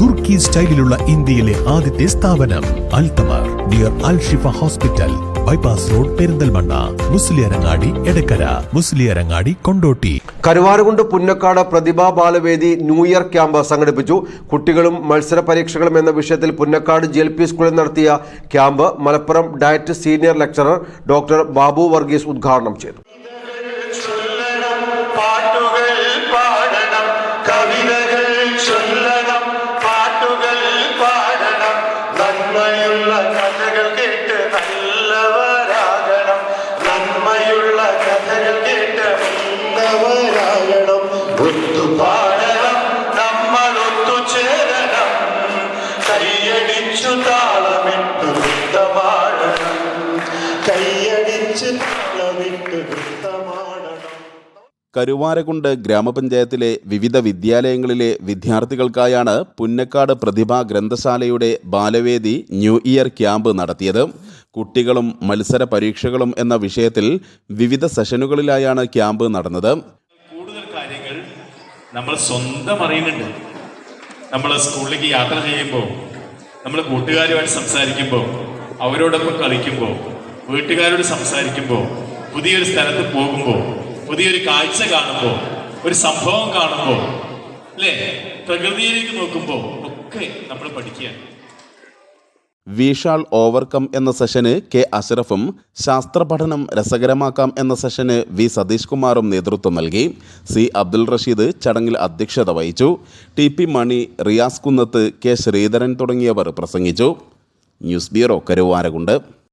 തുർക്കി സ്റ്റൈലിലുള്ള ഇന്ത്യയിലെ ആദ്യത്തെ സ്ഥാപനം Althamar dear Al Shifa hospital bypass road Perinthalmanna Musliyarangadi Edakkara Musliyarangadi Kondotty. Karuvarakundu Punnakkad Prathibha Balavedi new year camp സംഘടിപ്പിച്ചു. കുട്ടികളും മത്സര പരീക്ഷകളും എന്ന വിഷയത്തിൽ പുന്നക്കാട് ജി എൽ പി സ്കൂളിൽ നടത്തിയ camp Malappuram DIET senior lecturer doctor Babu Varghese ഉദ്ഘാടനം ചെയ്തു. താളമിട്ടു കൈയടിച്ച് താളമിട്ടു കരുവാരകുണ്ട് ഗ്രാമപഞ്ചായത്തിലെ വിവിധ വിദ്യാലയങ്ങളിലെ വിദ്യാർത്ഥികൾക്കായാണ് പുന്നക്കാട് പ്രതിഭാ ഗ്രന്ഥശാലയുടെ ബാലവേദി ന്യൂ ഇയർ ക്യാമ്പ് നടത്തിയത്. കുട്ടികളും മത്സര പരീക്ഷകളും എന്ന വിഷയത്തിൽ വിവിധ സെഷനുകളിലായാണ് ക്യാമ്പ് നടന്നത്. കൂടുതൽ കാര്യങ്ങൾ നമ്മൾ സ്വന്തം അറിയുന്നുണ്ട്. നമ്മൾ സ്കൂളിലേക്ക് യാത്ര ചെയ്യുമ്പോൾ നമ്മൾ കൂട്ടുകാരുമായിട്ട് സംസാരിക്കുമ്പോൾ അവരോടൊപ്പം കളിക്കുമ്പോൾ വീട്ടുകാരോട് സംസാരിക്കുമ്പോൾ പുതിയൊരു സ്ഥലത്ത് പോകുമ്പോൾ പുതിയൊരു കാഴ്ച കാണുമ്പോൾ ഒരു സംഭവം കാണുമ്പോൾ അല്ലേ? പ്രകൃതിയിലേക്ക് നോക്കുമ്പോൾ ഒക്കെ നമ്മൾ പഠിക്കുകയാണ്. വിഷാൾ ഓവർകം എന്ന സെഷന് കെ അഷ്റഫും ശാസ്ത്രപഠനം രസകരമാക്കാം എന്ന സെഷന് വി സതീഷ് കുമാറും നേതൃത്വം നൽകി. സി അബ്ദുൾ റഷീദ് ചടങ്ങിൽ അധ്യക്ഷത വഹിച്ചു. T P Mani Riyas Kunnath K Sreedharan തുടങ്ങിയവർ പ്രസംഗിച്ചു. News bureau Karuvarakundu.